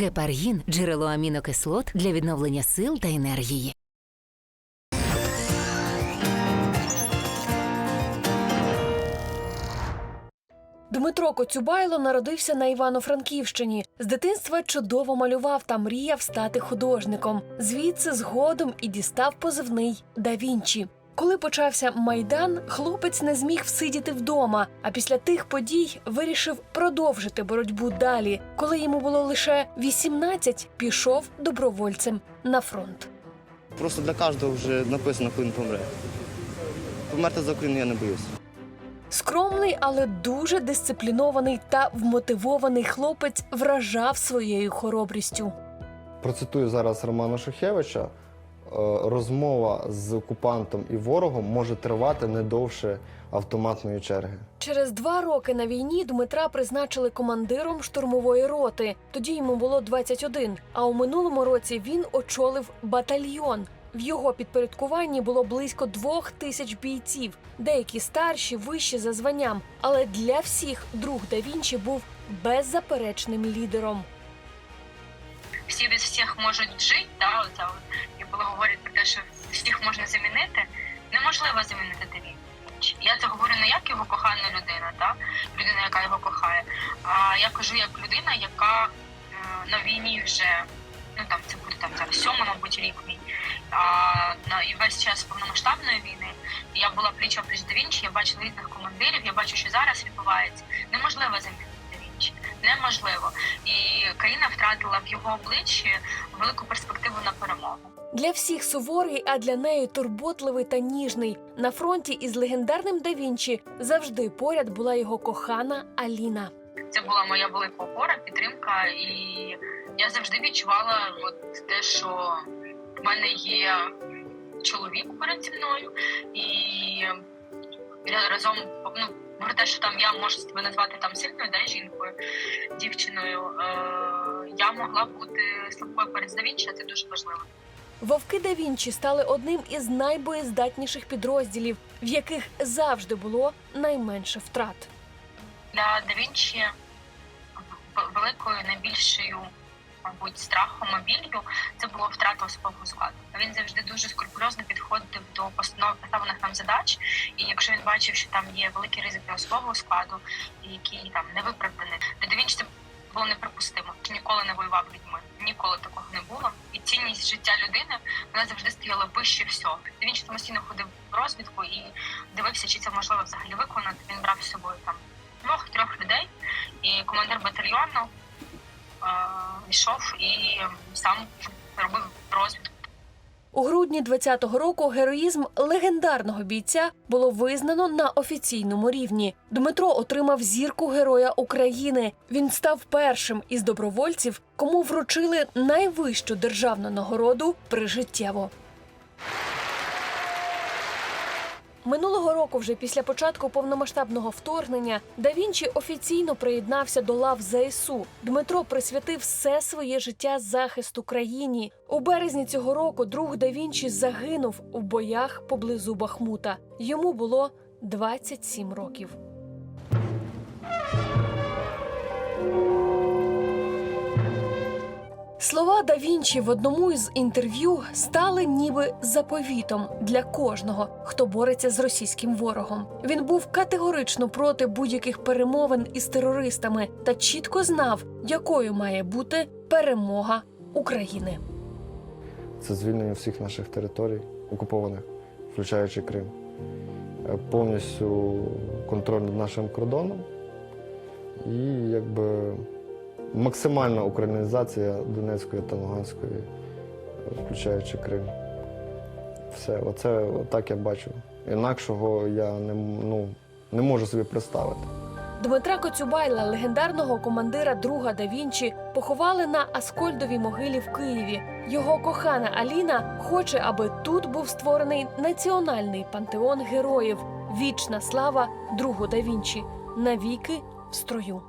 Гепаргін джерело амінокислот для відновлення сил та енергії. Дмитро Коцюбайло народився на Івано-Франківщині. З дитинства чудово малював та мріяв стати художником. Звідси згодом і дістав позивний Да Вінчі. Коли почався майдан, хлопець не зміг всидіти вдома. А після тих подій вирішив продовжити боротьбу далі. Коли йому було лише 18, пішов добровольцем на фронт. Просто для кожного вже написано, коли він помре. Померти за Україну я не боюся. Скромний, але дуже дисциплінований та вмотивований хлопець вражав своєю хоробрістю. Процитую зараз Романа Шухевича. «Е, Розмова з окупантом і ворогом може тривати не довше автоматної черги. Через два роки на війні Дмитра призначили командиром штурмової роти. Тоді йому було 21, А у минулому році він очолив батальйон. В його підпорядкуванні було близько двох тисяч бійців, деякі старші, вищі за званням. Але для всіх друг да Вінчі був беззаперечним лідером. всі від всіх можуть жити, да, коли говорять про те, що всіх можна замінити, неможливо замінити Даві. Я це говорю не як його кохана людина, да, людина, яка його кохає, а я кажу як людина, яка е, на війні вже ну там це буде там зараз сьома, мабуть, рік мій. А на і весь час повномасштабної війни я була пліч опліч до Вінчі, я бачила різних командирів, я бачу, що зараз відбувається. Неможливо замінити Вінчі. Неможливо. І країна втратила в його обличчі велику перспективу на перемогу. Для всіх суворий, а для неї турботливий та ніжний. На фронті із легендарним да Вінчі завжди поряд була його кохана Аліна. Це була моя велика опора, підтримка, і я завжди відчувала от те, що в мене є чоловік перед зі мною, і я разом ну. Про те, що там я можу себе назвати там сильною, да, жінкою, дівчиною, е- я могла бути слабкою перед Давінчі, це дуже важливо. Вовки да Вінчі стали одним із найбоєздатніших підрозділів, в яких завжди було найменше втрат. для Да Вінчі великою найбільшою, мабуть, страхом і це було втрата особового складу. Він завжди дуже скрупульозно підходив до постанов поставлених нам задач. І якщо він бачив, що там є великі ризики особового складу, які там не виправдані, Да Вінчі це було неприпустимо. Ніколи не воював людьми, ніколи такого не було. І цінність життя людини вона завжди стояла вище всього. Він самостійно ходив в розвідку і дивився, чи це можливо взагалі виконати. Він брав з собою там двох-трьох людей, і командир батальйону е, йшов і сам робив розвідку. У грудні 20-го року героїзм легендарного бійця було визнано на офіційному рівні. Дмитро отримав зірку Героя України. Він став першим із добровольців, кому вручили найвищу державну нагороду прижиттєво. Минулого року, вже після початку повномасштабного вторгнення, да Вінчі офіційно приєднався до лав ЗСУ. Дмитро присвятив все своє життя захисту країні. У березні цього року друг да Вінчі загинув у боях поблизу Бахмута. Йому було 27 років. Слова да Вінчі в одному із інтерв'ю стали ніби заповітом для кожного, хто бореться з російським ворогом. Він був категорично проти будь-яких перемовин із терористами та чітко знав, якою має бути перемога України. Це звільнення всіх наших територій, окупованих, включаючи Крим. Е, Повністю контроль над нашим кордоном і якби максимальна українізація Донецької та Луганської, включаючи Крим. Все, оце так я бачу. Інакшого я не, ну, не можу собі представити. Дмитра Коцюбайла, легендарного командира друга да Вінчі, поховали на Аскольдовій могилі в Києві. Його кохана Аліна хоче, аби тут був створений національний пантеон героїв. Вічна слава другу да Вінчі. Навіки в строю.